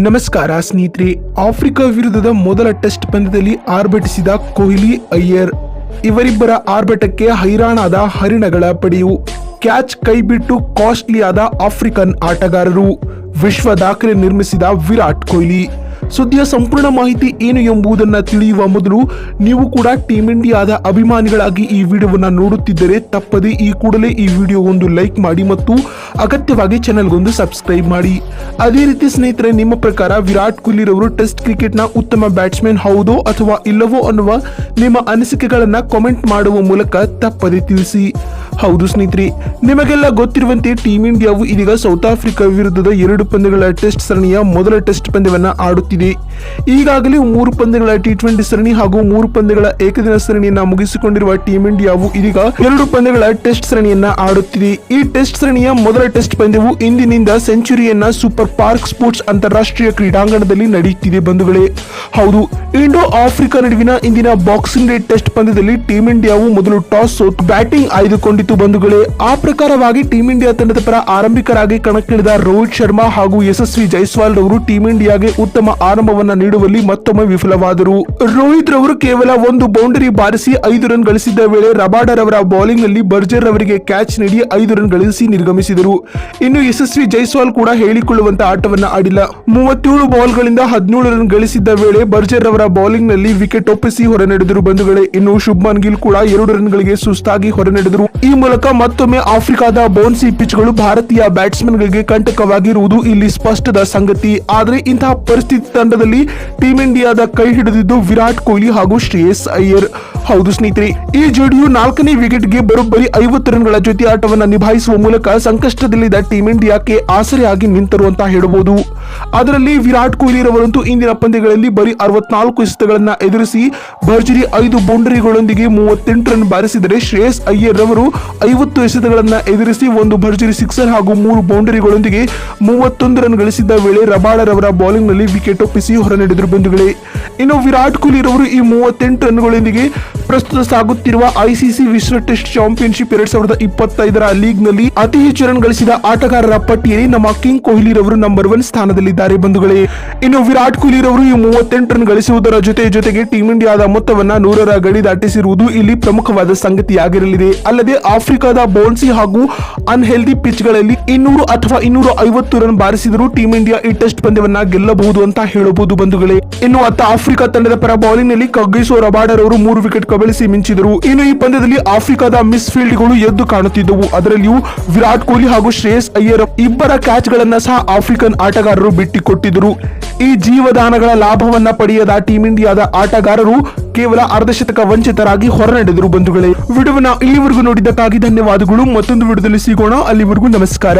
ನಮಸ್ಕಾರ ಸ್ನೇಹಿತರೆ, ಆಫ್ರಿಕಾ ವಿರುದ್ಧದ ಮೊದಲ ಟೆಸ್ಟ್ ಪಂದ್ಯದಲ್ಲಿ ಆರ್ಭಟಿಸಿದ ಕೊಹ್ಲಿ ಅಯ್ಯರ್. ಇವರಿಬ್ಬರ ಆರ್ಭಟಕ್ಕೆ ಹೈರಾಣಾದ ಹರಿಣಗಳ ಪಡೆಯು. ಕ್ಯಾಚ್ ಕೈಬಿಟ್ಟು ಕಾಸ್ಟ್ಲಿಯಾದ ಆಫ್ರಿಕನ್ ಆಟಗಾರರು. ವಿಶ್ವ ದಾಖಲೆ ನಿರ್ಮಿಸಿದ ವಿರಾಟ್ ಕೊಹ್ಲಿ. ಸುದ್ದಿಯ ಸಂಪೂರ್ಣ ಮಾಹಿತಿ ಏನು ಎಂಬುದನ್ನು ತಿಳಿಯುವ ಮೊದಲು ನೀವು ಕೂಡ ಟೀಮ್ ಇಂಡಿಯಾದ ಅಭಿಮಾನಿಗಳಾಗಿ ಈ ವಿಡಿಯೋವನ್ನು ನೋಡುತ್ತಿದ್ದರೆ ತಪ್ಪದೆ ಈ ಕೂಡಲೇ ಈ ವಿಡಿಯೋ ಒಂದು ಲೈಕ್ ಮಾಡಿ ಮತ್ತು ಅಗತ್ಯವಾಗಿ ಚಾನಲ್ಗೊಂದು ಸಬ್ಸ್ಕ್ರೈಬ್ ಮಾಡಿ. ಅದೇ ರೀತಿ ಸ್ನೇಹಿತರೆ, ನಿಮ್ಮ ಪ್ರಕಾರ ವಿರಾಟ್ ಕೊಹ್ಲಿ ರವರು ಟೆಸ್ಟ್ ಕ್ರಿಕೆಟ್ನ ಉತ್ತಮ ಬ್ಯಾಟ್ಸ್ಮನ್ ಹೌದೋ ಅಥವಾ ಇಲ್ಲವೋ ಅನ್ನುವ ನಿಮ್ಮ ಅನಿಸಿಕೆಗಳನ್ನು ಕಾಮೆಂಟ್ ಮಾಡುವ ಮೂಲಕ ತಪ್ಪದೆ ತಿಳಿಸಿ. ಹೌದು ಸ್ನೇಹಿತರೆ, ನಿಮಗೆಲ್ಲ ಗೊತ್ತಿರುವಂತೆ ಟೀಮ್ ಇಂಡಿಯಾವು ಇದೀಗ ಸೌತ್ ಆಫ್ರಿಕಾ ವಿರುದ್ಧದ ಎರಡು ಪಂದ್ಯಗಳ ಟೆಸ್ಟ್ ಸರಣಿಯ ಮೊದಲ ಟೆಸ್ಟ್ ಪಂದ್ಯವನ್ನು ಆಡುತ್ತಿದೆ. ಈಗಾಗಲೇ ಮೂರು ಪಂದ್ಯಗಳ ಟಿ ಟ್ವೆಂಟಿ ಸರಣಿ ಹಾಗೂ ಮೂರು ಪಂದ್ಯಗಳ ಏಕದಿನ ಸರಣಿಯನ್ನ ಮುಗಿಸಿಕೊಂಡಿರುವ ಟೀಮ್ ಇಂಡಿಯಾವು ಇದೀಗ ಎರಡು ಪಂದ್ಯಗಳ ಟೆಸ್ಟ್ ಸರಣಿಯನ್ನ ಆಡುತ್ತಿದೆ. ಈ ಟೆಸ್ಟ್ ಸರಣಿಯ ಮೊದಲ ಟೆಸ್ಟ್ ಪಂದ್ಯವು ಇಂದಿನಿಂದ ಸೆಂಚುರಿಯನ್ನ ಸೂಪರ್ ಪಾರ್ಕ್ ಸ್ಪೋರ್ಟ್ಸ್ ಅಂತಾರಾಷ್ಟ್ರೀಯ ಕ್ರೀಡಾಂಗಣದಲ್ಲಿ ನಡೆಯುತ್ತಿದೆ ಬಂಧುಗಳೇ. ಹೌದು, ಇಂಡೋ ಆಫ್ರಿಕಾ ನಡುವಿನ ಇಂದಿನ ಬಾಕ್ಸಿಂಗ್ ಡೇ ಟೆಸ್ಟ್ ಪಂದ್ಯದಲ್ಲಿ ಟೀಮ್ ಇಂಡಿಯಾವು ಮೊದಲು ಟಾಸ್ ಸೋತು ಬ್ಯಾಟಿಂಗ್ ಆಯ್ದುಕೊಂಡಿತು ಬಂಧುಗಳೇ. ಆ ಪ್ರಕಾರವಾಗಿ ಟೀಮ್ ಇಂಡಿಯಾ ತಂಡದ ಪರ ಆರಂಭಿಕರಾಗಿ ಕಣಕ್ಕಿಳಿದ ರೋಹಿತ್ ಶರ್ಮಾ ಹಾಗೂ ಯಶಸ್ವಿ ಜೈಸ್ವಾಲ್ ರವರು ಟೀಮ್ ಇಂಡಿಯಾಗೆ ಉತ್ತಮ ಆರಂಭವನ್ನ ನೀಡುವಲ್ಲಿ ಮತ್ತೊಮ್ಮೆ ವಿಫಲವಾದರು. ರೋಹಿತ್ ರವರು ಕೇವಲ ಒಂದು ಬೌಂಡರಿ ಬಾರಿಸಿ ಐದು ರನ್ ಗಳಿಸಿದ್ದ ವೇಳೆ ರಬಾಡರ್ ಅವರ ಬೌಲಿಂಗ್ನಲ್ಲಿ ಬರ್ಜರ್ ಅವರಿಗೆ ಕ್ಯಾಚ್ ನೀಡಿ ಐದು ರನ್ ಗಳಿಸಿ ನಿರ್ಗಮಿಸಿದರು. ಇನ್ನು ಯಶಸ್ವಿ ಜೈಸ್ವಾಲ್ ಕೂಡ ಹೇಳಿಕೊಳ್ಳುವಂತಹ ಆಟವನ್ನ ಆಡಿಲ್ಲ. ಮೂವತ್ತೇಳು ಬಾಲ್ಗಳಿಂದ ಹದಿನೇಳು ರನ್ ಗಳಿಸಿದ್ದ ವೇಳೆ ಬರ್ಜರ್ ಅವರ ಬೌಲಿಂಗ್ನಲ್ಲಿ ವಿಕೆಟ್ ಒಪ್ಪಿಸಿ ಹೊರನಡೆದರು ಬಂಧುಗಳೇ. ಇನ್ನು ಶುಭ್ಮನ್ ಗಿಲ್ ಕೂಡ ಎರಡು ರನ್ ಗಳಿಗೆ ಸುಸ್ತಾಗಿ ಹೊರನಡೆದರು ಈ ಮೂಲಕ ಮತ್ತೊಮ್ಮೆ ಆಫ್ರಿಕಾದ ಬೌನ್ಸಿ ಪಿಚ್ಗಳು ಭಾರತೀಯ ಬ್ಯಾಟ್ಸ್ಮನ್ ಗಳಿಗೆ ಕಂಟಕವಾಗಿರುವುದು ಇಲ್ಲಿ ಸ್ಪಷ್ಟದ ಸಂಗತಿ. ಆದರೆ ಇಂತಹ ಪರಿಸ್ಥಿತಿ ತಂಡದಲ್ಲಿ ಟೀಮ್ ಇಂಡಿಯಾದ ಕೈ ಹಿಡಿದಿದ್ದು ವಿರಾಟ್ ಕೊಹ್ಲಿ ಹಾಗೂ ಶ್ರೇಯಸ್ ಅಯ್ಯರ್. ಹೌದು ಸ್ನೇಹಿತರೆ, ಈ ಜೋಡಿಯು ನಾಲ್ಕನೇ ವಿಕೆಟ್ಗೆ ಬರೋಬ್ಬರಿ ಐವತ್ತು ರನ್ಗಳ ಜೊತೆ ಆಟವನ್ನು ನಿಭಾಯಿಸುವ ಮೂಲಕ ಸಂಕಷ್ಟದಲ್ಲಿದ್ದ ಟೀಂ ಇಂಡಿಯಾಕ್ಕೆ ಆಸರೆಯಾಗಿ ನಿಂತರು ಅಂತ ಹೇಳಬಹುದು. ಅದರಲ್ಲಿ ವಿರಾಟ್ ಕೊಹ್ಲಿ ರವರಂತೂ ಇಂದಿನ ಪಂದ್ಯಗಳಲ್ಲಿ ಬರೀ ಅರವತ್ನಾಲ್ಕು ಎಸೆತಗಳನ್ನು ಎದುರಿಸಿ, ಭರ್ಜರಿ ಐದು ಬೌಂಡರಿಗಳೊಂದಿಗೆ ಮೂವತ್ತೆಂಟು ರನ್ ಬಾರಿಸಿದರೆ ಶ್ರೇಯಸ್ ಅಯ್ಯರ್ ರವರು ಐವತ್ತು ಎಸೆತಗಳನ್ನು ಎದುರಿಸಿ ಒಂದು ಭರ್ಜರಿ ಸಿಕ್ಸರ್ ಹಾಗೂ ಮೂರು ಬೌಂಡರಿಗಳೊಂದಿಗೆ ಮೂವತ್ತೊಂದು ರನ್ ಗಳಿಸಿದ್ದ ವೇಳೆ ರಬಾಡರ್ ಬೌಲಿಂಗ್ನಲ್ಲಿ ಬೌಲಿಂಗ್ ನಲ್ಲಿ ಹೊರ ನಡೆದರು ಬಂಧುಗಳೇ. ಇನ್ನು ವಿರಾಟ್ ಕೊಹ್ಲಿ ರವರು ಈ ಮೂವತ್ತೆಂಟು ರನ್ಗಳೊಂದಿಗೆ ಪ್ರಸ್ತುತ ಸಾಗುತ್ತಿರುವ ಐಸಿಸಿ ವಿಶ್ವ ಟೆಸ್ಟ್ ಚಾಂಪಿಯನ್ಶಿಪ್ ಎರಡ್ ಸಾವಿರದ ಇಪ್ಪತ್ತೈದರ ಲೀಗ್ನಲ್ಲಿ ಅತಿ ಹೆಚ್ಚು ರನ್ ಗಳಿಸಿದ ಆಟಗಾರರ ಪಟ್ಟಿಯಲ್ಲಿ ನಮ್ಮ ಕಿಂಗ್ ಕೊಹ್ಲಿ ರವರು ನಂಬರ್ ಒನ್ ಸ್ಥಾನದಲ್ಲಿದ್ದಾರೆ ಬಂಧುಗಳೇ. ಇನ್ನು ವಿರಾಟ್ ಕೊಹ್ಲಿ ರವರು ಈ ಮೂವತ್ತೆಂಟು ರನ್ ಗಳಿಸುವುದರ ಜೊತೆ ಜೊತೆಗೆ ಟೀಮ್ ಇಂಡಿಯಾದ ಮೊತ್ತವನ್ನ ನೂರರ ಗಡಿ ದಾಟಿಸಿರುವುದು ಇಲ್ಲಿ ಪ್ರಮುಖವಾದ ಸಂಗತಿಯಾಗಿರಲಿದೆ. ಅಲ್ಲದೆ ಆಫ್ರಿಕಾದ ಬೌನ್ಸಿ ಹಾಗೂ ಅನ್ಹೆಲ್ದಿ ಪಿಚ್ಗಳಲ್ಲಿ ಇನ್ನೂರು ಅಥವಾ ಇನ್ನೂರ ಐವತ್ತು ರನ್ ಬಾರಿಸಿದರೂ ಟೀಮ್ ಇಂಡಿಯಾ ಈ ಟೆಸ್ಟ್ ಪಂದ್ಯವನ್ನ ಗೆಲ್ಲಬಹುದು ಅಂತ ಹೇಳಬಹುದು ಬಂಧುಗಳೇ. ಇನ್ನು ಅತ್ತ ಆಫ್ರಿಕಾ ತಂಡದ ಪರ ಬೌಲಿಂಗ್ನಲ್ಲಿ ಕಗ್ಗಿಸೋ ರಬಾಡರ್ ಅವರು ಮೂರು ವಿಕೆಟ್ ಕಬಳಿಸಿ ಮಿಂಚಿದರು. ಇನ್ನು ಈ ಪಂದ್ಯದಲ್ಲಿ ಆಫ್ರಿಕಾದ ಮಿಸ್ ಫೀಲ್ಡ್ಗಳು ಎದ್ದು ಕಾಣುತ್ತಿದ್ದವು. ಅದರಲ್ಲಿಯೂ ವಿರಾಟ್ ಕೊಹ್ಲಿ ಹಾಗೂ ಶ್ರೇಯಸ್ ಅಯ್ಯರ್ ಇಬ್ಬರ ಕ್ಯಾಚ್ ಗಳನ್ನ ಸಹ ಆಫ್ರಿಕನ್ ಆಟಗಾರರು ಬಿಟ್ಟಿಕೊಟ್ಟಿದ್ದರು. ಈ ಜೀವದಾನಗಳ ಲಾಭವನ್ನ ಪಡೆಯದ ಟೀಂ ಇಂಡಿಯಾದ ಆಟಗಾರರು ಕೇವಲ ಅರ್ಧಶತಕ ವಂಚಿತರಾಗಿ ಹೊರನಡೆದರು ಬಂಧುಗಳೇ. ವಿಡಿಯೋವನ್ನ ಇಲ್ಲಿವರೆಗೂ ನೋಡಿದ್ದಕ್ಕಾಗಿ ಧನ್ಯವಾದಗಳು. ಮತ್ತೊಂದು ವಿಡಿಯೋದಲ್ಲಿ ಸಿಗೋಣ. ಅಲ್ಲಿವರೆಗೂ ನಮಸ್ಕಾರ.